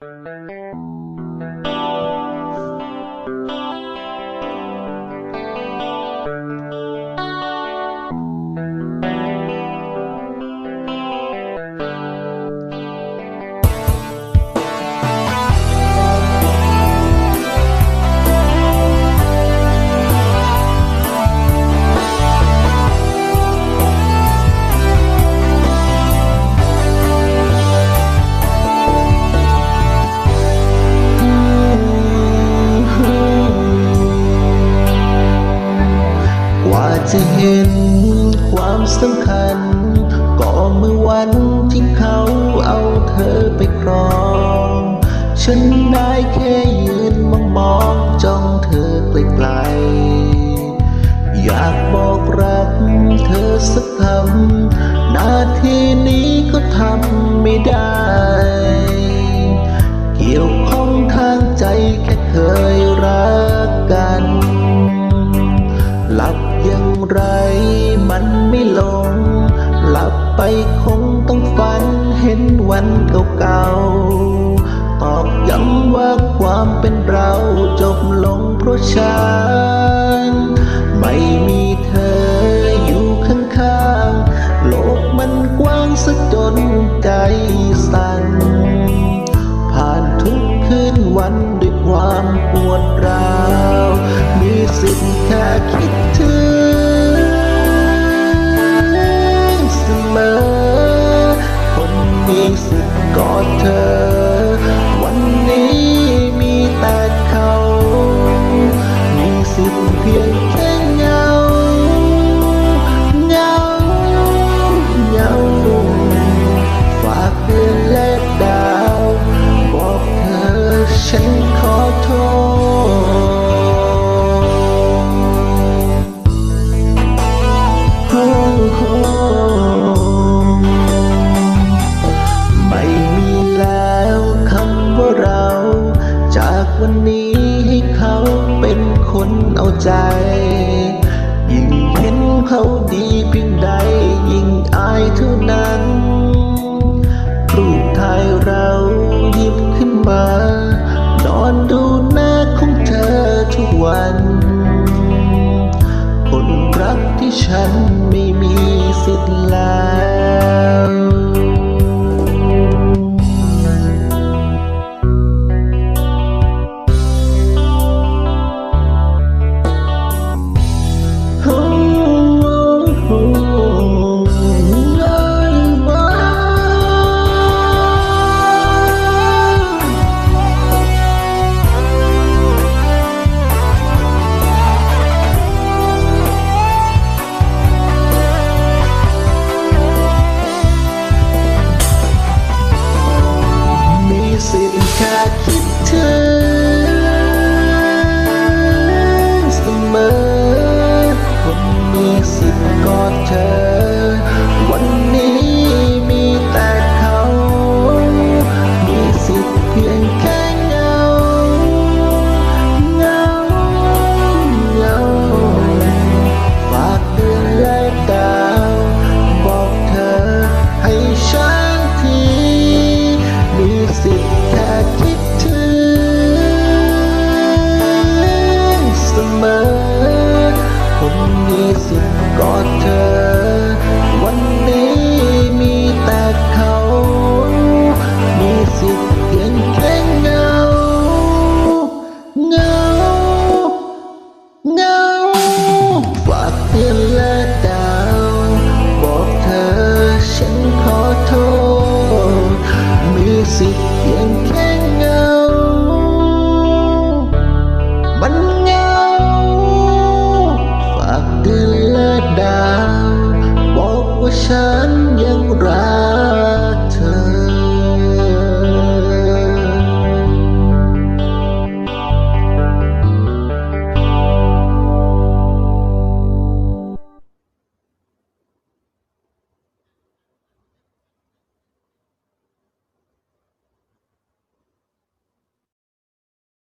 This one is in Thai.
嗯 จะเห็นความสำคัญ ก็เมื่อวันที่เขาเอาเธอไปครอง ฉันได้แค่ยืนมองมองจ้องเธอไกลๆอยากบอกรักเธอสักคำนาทีนี้ก็ทำไม่ได้ ต้องฝันเห็นวันเก่าๆตอกย้ำว่าความเป็นเราจบลงเพราะฉัน วันนี้ให้เขาเป็นคนเอาใจ ยิ่งเห็นเขาดี ถึงเสมอ คนมีสิทธิ์กอดเธอ วันนี้มีแต่เขา มีสิทธิ์เพียงแค่เงา เงา เงา ฝากเดือนและดาว บอกเธอให้ฉันที มีสิทธิ์